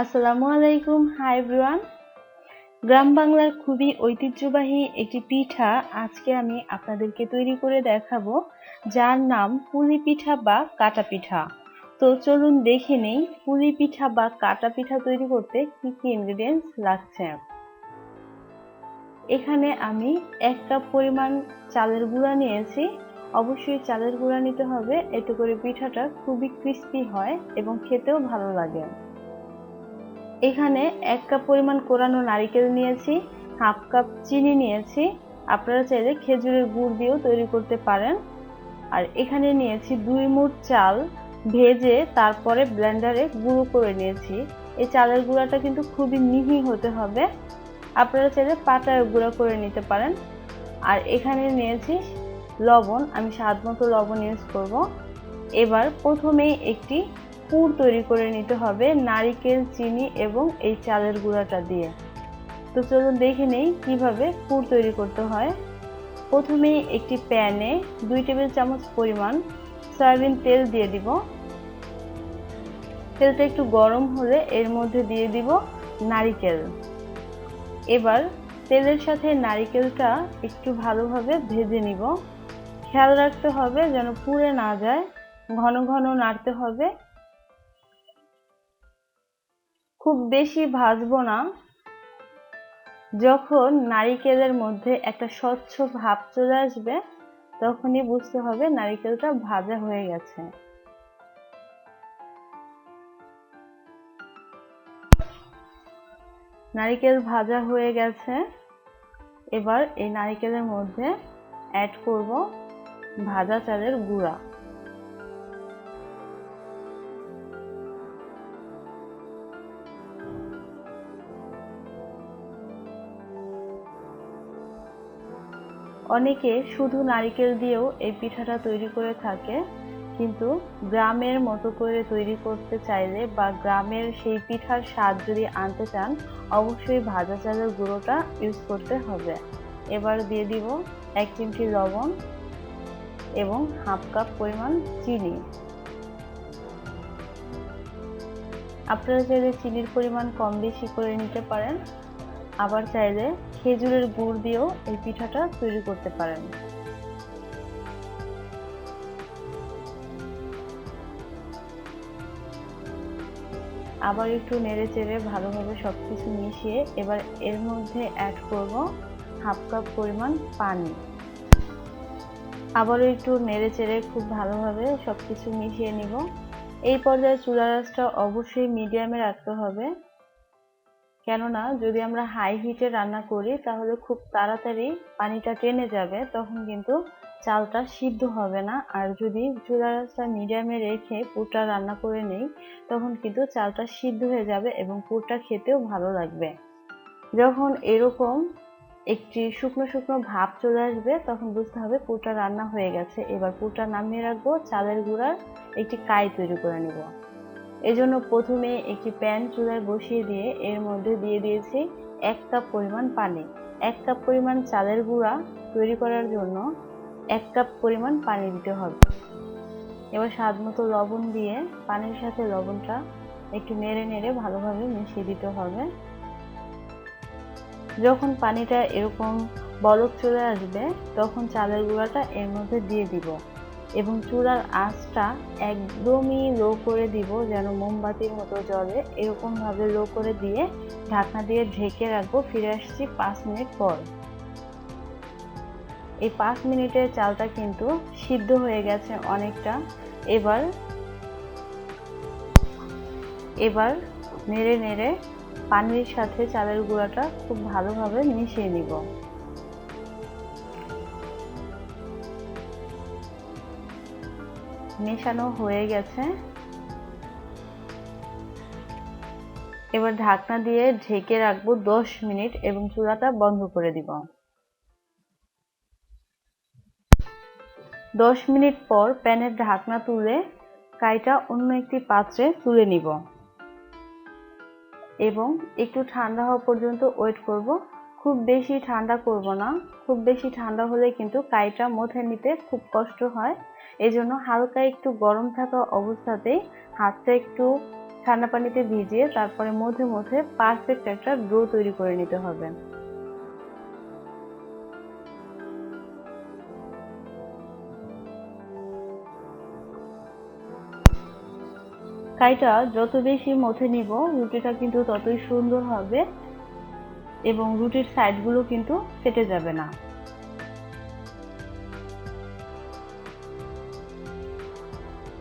আসসালামু আলাইকুম, hi everyone. গ্রাম বাংলার খুবই ঐতিহ্যবাহী একটি পিঠা আজকে আমি আপনাদেরকে তৈরি করে দেখাবো, যার নাম পুলি পিঠা বা কাটা পিঠা। তো চলুন দেখে নেই পুলি পিঠা বা কাটা পিঠা তৈরি করতে কি কি ইনগ্রেডিয়েন্টস লাগছে। এখানে আমি এক কাপ পরিমাণ চালের গুঁড়া নিয়েছি। অবশ্যই চালের গুঁড়া নিতে হবে, এতে করে পিঠাটা খুবই ক্রিস্পি হয় এবং খেতেও ভালো লাগে। এখানে এক কাপ পরিমাণ কোরানো নারিকেল নিয়েছি, হাফ কাপ চিনি নিয়েছি। আপনারা চাইলে খেজুরের গুড় দিয়েও তৈরি করতে পারেন। আর এখানে নিয়েছি দুই মুঠ চাল ভেজে তারপরে ব্লেন্ডারে গুঁড়ো করে নিয়েছি। এই চালের গুঁড়াটা কিন্তু খুবই মিহি হতে হবে। আপনারা চাইলে পাটায় গুঁড়া করে নিতে পারেন। আর এখানে নিয়েছি লবণ, আমি স্বাদ মতো লবণ ইউজ করব। এবার প্রথমেই একটি পুর তৈরি করে নিতে হবে নারিকেল, চিনি এবং এই চালের গুঁড়াটা দিয়ে। তো চলুন দেখে নেই কীভাবে পুর তৈরি করতে হয়। প্রথমেই একটি প্যানে দুই টেবিল চামচ পরিমাণ সয়াবিন তেল দিয়ে দিব। তেলটা একটু গরম হলে এর মধ্যে দিয়ে দিব নারিকেল। এবার তেলের সাথে নারিকেলটা একটু ভালোভাবে ভেজে নিব। খেয়াল রাখতে হবে যেন পুড়ে না যায়। ঘন ঘন নাড়তে হবে। খুব বেশি ভাজবো না। যখন নারিকেলের মধ্যে একটা স্বচ্ছ ভাব চলে আসবে, তখনই বুঝতে হবে নারিকেলটা ভাজা হয়ে গেছে। নারিকেল ভাজা হয়ে গেছে। এবার এই নারিকেলের মধ্যে অ্যাড করব ভাজা চালের গুঁড়া। অনেকে শুধু নারিকেল দিয়েও এই পিঠাটা তৈরি করে থাকে, কিন্তু গ্রামের মতো করে তৈরি করতে চাইলে বা গ্রামের সেই পিঠার স্বাদ যদি আনতে চান, অবশ্যই ভাজা চালের গুঁড়োটা ইউজ করতে হবে। এবার দিয়ে দিব এক চিমটি লবণ এবং হাফ কাপ পরিমাণ চিনি। আপনারা চাইলে চিনির পরিমাণ কম বেশি করে নিতে পারেন, আবার চাইলে খেজুরের গুড় দিয়েও এই পিঠাটা তৈরি করতে পারেন। আবার একটু নেড়ে চেড়ে ভালোভাবে সব কিছু মিশিয়ে এবার এর মধ্যে অ্যাড করব হাফ কাপ পরিমাণ পানি। আবারও একটু নেড়ে চেড়ে খুব ভালোভাবে সব কিছু মিশিয়ে নিব। এই পর্যায়ে চুলা রাসটা অবশ্যই মিডিয়ামে রাখতে হবে। কেননা যদি আমরা হাই হিটে রান্না করি, তাহলে খুব তাড়াতাড়ি পানিটা টেনে যাবে, তখন কিন্তু চালটা সিদ্ধ হবে না। আর যদি চুলা রাসটা মিডিয়ামে রেখে পুরটা রান্না করে নেই, তখন কিন্তু চালটা সিদ্ধ হয়ে যাবে এবং পুরটা খেতেও ভালো লাগবে। যখন এরকম একটি শুকনো শুকনো ভাব চলে আসবে, তখন বুঝতে হবে পুরটা রান্না হয়ে গেছে। এবার পুরটা নামিয়ে রাখব, চালের গুঁড়ার একটি কাই তৈরি করে নেব। এজন্য প্রথমে একটি প্যান চুলায় বসিয়ে দিয়ে এর মধ্যে দিয়ে দিয়েছি এক কাপ পরিমাণ পানি। এক কাপ পরিমাণ চালের গুঁড়া তৈরি করার জন্য এক কাপ পরিমাণ পানি দিতে হবে। এবার স্বাদ মতো লবণ দিয়ে পানির সাথে লবণটা একটু নেড়ে নেড়ে ভালোভাবে মিশিয়ে দিতে হবে। যখন পানিটা এরকম বলক চলে আসবে, তখন চালের গুঁড়াটা এর মধ্যে দিয়ে দিব। এবং চূড়ার আঁচটা একদমই লো করে দিব, যেন মোমবাতির মতো জলে এরকমভাবে লো করে দিয়ে ঢাকনা দিয়ে ঢেকে রাখব, ফিরে আসছি পাঁচ মিনিট পর। এই পাঁচ মিনিটের চালটা কিন্তু সিদ্ধ হয়ে গেছে অনেকটা। এবার এবার নেড়ে নেড়ে পানির সাথে চালের গুঁড়াটা খুব ভালোভাবে মিশিয়ে নিব। মেশানো হয়ে গেছে। এবার ঢাকনা দিয়ে ঢেকে রাখব দশ মিনিট এবং চুলাটা বন্ধ করে দিব। দশ মিনিট পর প্যানের ঢাকনা তুলে কাইটা অন্য একটি পাত্রে তুলে নিব। এবং একটু ঠান্ডা হওয়া পর্যন্ত ওয়েট করব। খুব বেশি ঠান্ডা করব না। খুব বেশি ঠান্ডা হলে কিন্তু কাইটা মথে নিতে খুব কষ্ট হয়। এজন্য হালকা একটু গরম থাকা অবস্থাতেই হাতটা একটু ঠান্ডা পানিতে ভিজিয়ে তারপরে মধ্যে মধ্যে পারফেক্ট একটা ডো তৈরি করে নিতে হবে। কাইটা যত বেশি মথে নিব রুটিটা কিন্তু ততই সুন্দর হবে। এবং রুটির সাইডগুলো কিন্তু ফেটে যাবে না।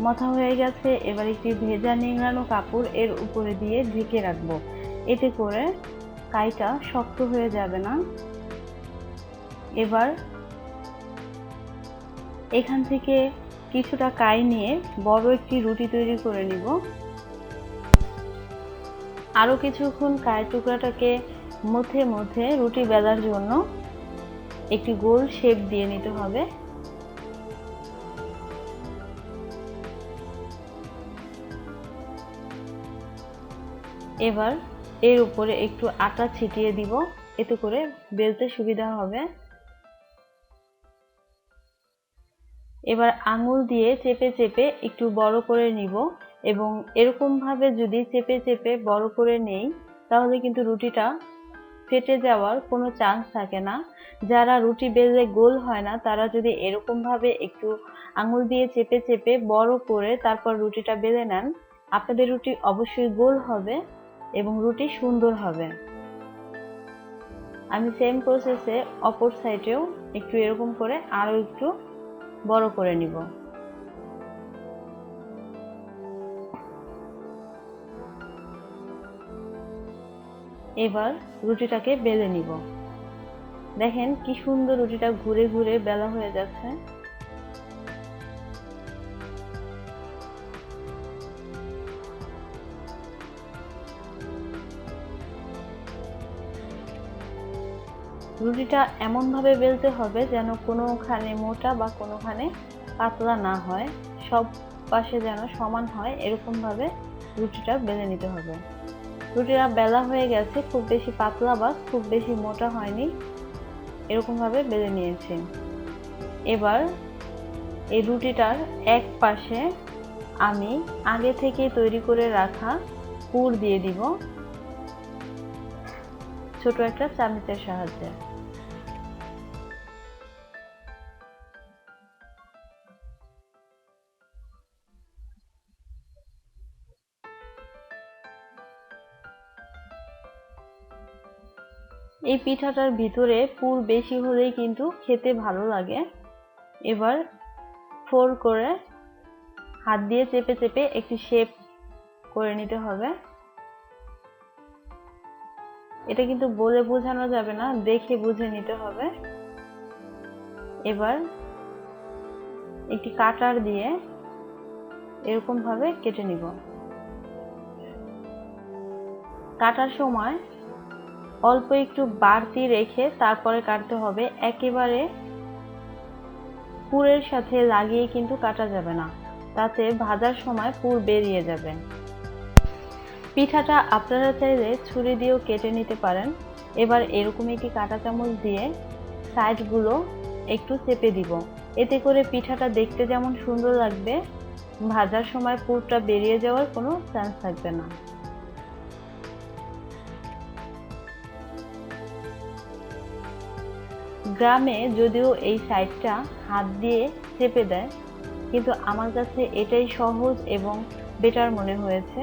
মথা হয়ে গেছে, এবার একটি ভেজা নিংড়ানো কাপড় এর উপরে দিয়ে ঢেকে রাখব। এতে করে কাইটা শক্ত হয়ে যাবে না। এবার এখান থেকে কিছুটা কাই নিয়ে বড় একটি রুটি তৈরি করে নিব। আরও কিছুক্ষণ কায়ের টুকরাটাকে মধ্যে মধ্যে রুটি বেলার জন্য একটি গোল শেপ দিয়ে নিতে হবে। এবার এর উপরে একটু আটা ছিটিয়ে দিব, এতে করে বেলতে সুবিধা হবে। এবার আঙুল দিয়ে চেপে চেপে একটু বড় করে নিব এবং এরকম ভাবে যদি চেপে চেপে বড় করে নেই, তাহলে কিন্তু রুটিটা ফেটে যাওয়ার কোনো চান্স থাকে না। যারা রুটি বেললে গোল হয় না, তারা যদি এরকম ভাবে একটু আঙুল দিয়ে চেপে চেপে বড় করে তারপর রুটিটা বেলে নেন, আপনাদের রুটি অবশ্যই গোল হবে এবং রুটি সুন্দর হবে। আমি সেম প্রসেসে অপর সাইডেও একটু এরকম করে আরও একটু বড় করে নিব। এবার রুটিটাকে বেলে নিব। দেখেন কি সুন্দর রুটিটা ঘুরে ঘুরে বেলা হয়ে যাচ্ছে। রুটিটা এমনভাবে বেলতে হবে যেন কোনোখানে মোটা বা কোনোখানে পাতলা না হয়। সব পাশে যেন সমান হয়, এরকমভাবে রুটিটা বেলে নিতে হবে। রুটিটা বেলা হয়ে গেছে, খুব বেশি পাতলা বা খুব বেশি মোটা হয়নি। এরকমভাবে বেলে নিয়েছি। এবার এই রুটিটার এক পাশে আমি আগে থেকে তৈরি করে রাখা পুর দিয়ে দিব ছোট একটা চামচের সাহায্যে। এই পিঠাটার ভিতরে পুর বেশি হলেই কিন্তু খেতে ভালো লাগে। এবার ফোর করে হাত দিয়ে চেপে চেপে একটি শেপ করে নিতে হবে। এটা কিন্তু বলে বোঝানো যাবে না, দেখে বুঝে নিতে হবে। এবার একটি কাটার দিয়ে এরকম ভাবে কেটে নিব। কাটার সময় অল্প একটু বাড়তি রেখে তারপরে কাটতে হবে। একেবারে পুরের সাথে লাগিয়ে কিন্তু কাটা যাবে না। তাতে ভাজার সময় পুর বেরিয়ে যাবে। পিঠাটা আপনারা চাইলে ছুরি দিয়েও কেটে নিতে পারেন। এবার এরকম একটি কাঁটা চামচ দিয়ে সাইডগুলো একটু চেপে দিব। এতে করে পিঠাটা দেখতে যেমন সুন্দর লাগবে, ভাজার সময় পুরটা বেরিয়ে যাওয়ার কোনো চান্স থাকবে না। গ্রামে যদিও এই সাইডটা হাত দিয়ে চেপে দেয়, কিন্তু আমার কাছে এটাই সহজ এবং বেটার মনে হয়েছে।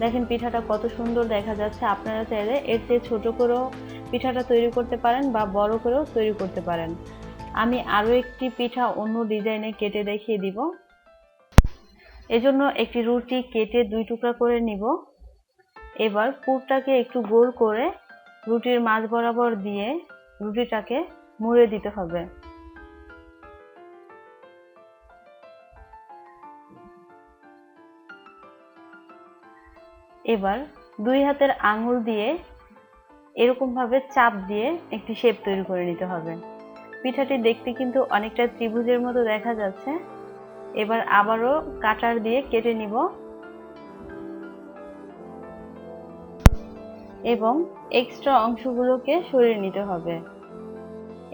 দেখেন পিঠাটা কত সুন্দর দেখা যাচ্ছে, আপনারা চাইলে এর চেয়ে ছোট করেও পিঠাটা তৈরি করতে পারেন বা বড় করেও তৈরি করতে পারেন। আমি আরও একটি পিঠা অন্য ডিজাইনে কেটে দেখিয়ে দিব। এজন্য একটি রুটি কেটে দুই টুকরা করে নিব। এবার পুরটাকে একটু গোল করে রুটির মাঝ বরাবর দিয়ে রুটিটাকে মুড়ে দিতে হবে। এবার দুই হাতের আঙুল দিয়ে এরকম ভাবে চাপ দিয়ে একটি শেপ তৈরি করে নিতে হবে। পিঠাটি দেখতে কিন্তু অনেকটা ত্রিভুজের মতো দেখা যাচ্ছে। এবার আবারও কাটার দিয়ে কেটে নিব। এবং এক্সট্রা অংশগুলোকে সরিয়ে নিতে হবে।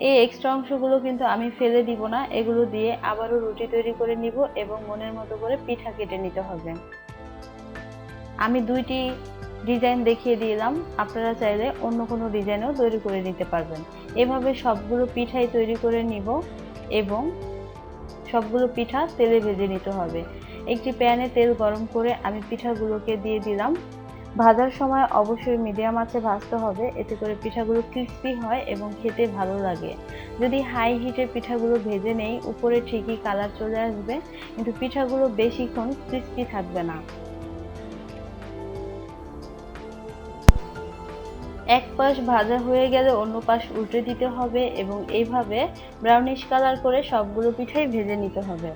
এই এক্সট্রা অংশগুলো কিন্তু আমি ফেলে দিব না, এগুলো দিয়ে আবারও রুটি তৈরি করে নিব এবং মনের মতো করে পিঠা কেটে নিতে হবে। আমি দুইটি ডিজাইন দেখিয়ে দিলাম, আপনারা চাইলে অন্য কোনো ডিজাইনও তৈরি করে নিতে পারবেন। এভাবে সবগুলো পিঠাই তৈরি করে নিব এবং সবগুলো পিঠা তেলে ভেজে নিতে হবে। একটি প্যানে তেল গরম করে আমি পিঠাগুলোকে দিয়ে দিলাম। ভাজার সময় অবশ্যই মিডিয়াম আঁচে ভাজতে হবে। এতে করে পিঠাগুলো ক্রিস্পি হয় এবং খেতে ভালো লাগে। যদি হাই হিটে পিঠাগুলো ভেজে নেই, উপরে ঠিকই কালার চলে আসবে, কিন্তু পিঠাগুলো বেশিক্ষণ ক্রিস্পি থাকবে না। এক পাশ ভাজা হয়ে গেলে অন্য পাশ উল্টে দিতে হবে এবং এইভাবে ব্রাউনিশ কালার করে সবগুলো পিঠাই ভেজে নিতে হবে।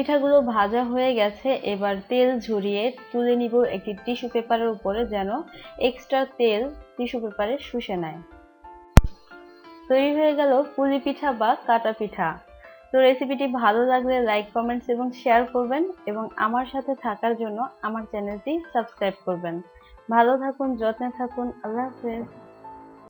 পিঠাগুলো ভাজা হয়ে গেছে, এবার তেল ঝরিয়ে তুলে নিব একটি টিস্যু পেপারের উপরে যেন এক্সট্রা তেল টিস্যু পেপারে শুষে নেয়। তৈরি হয়ে গেল পুলি পিঠা বা কাটা পিঠা। তো রেসিপিটি ভালো লাগলে লাইক কমেন্টস এবং শেয়ার করবেন এবং আমার সাথে থাকার জন্য আমার চ্যানেলটি সাবস্ক্রাইব করবেন। ভালো থাকুন, যত্নে থাকুন, আল্লাহ হাফেজ।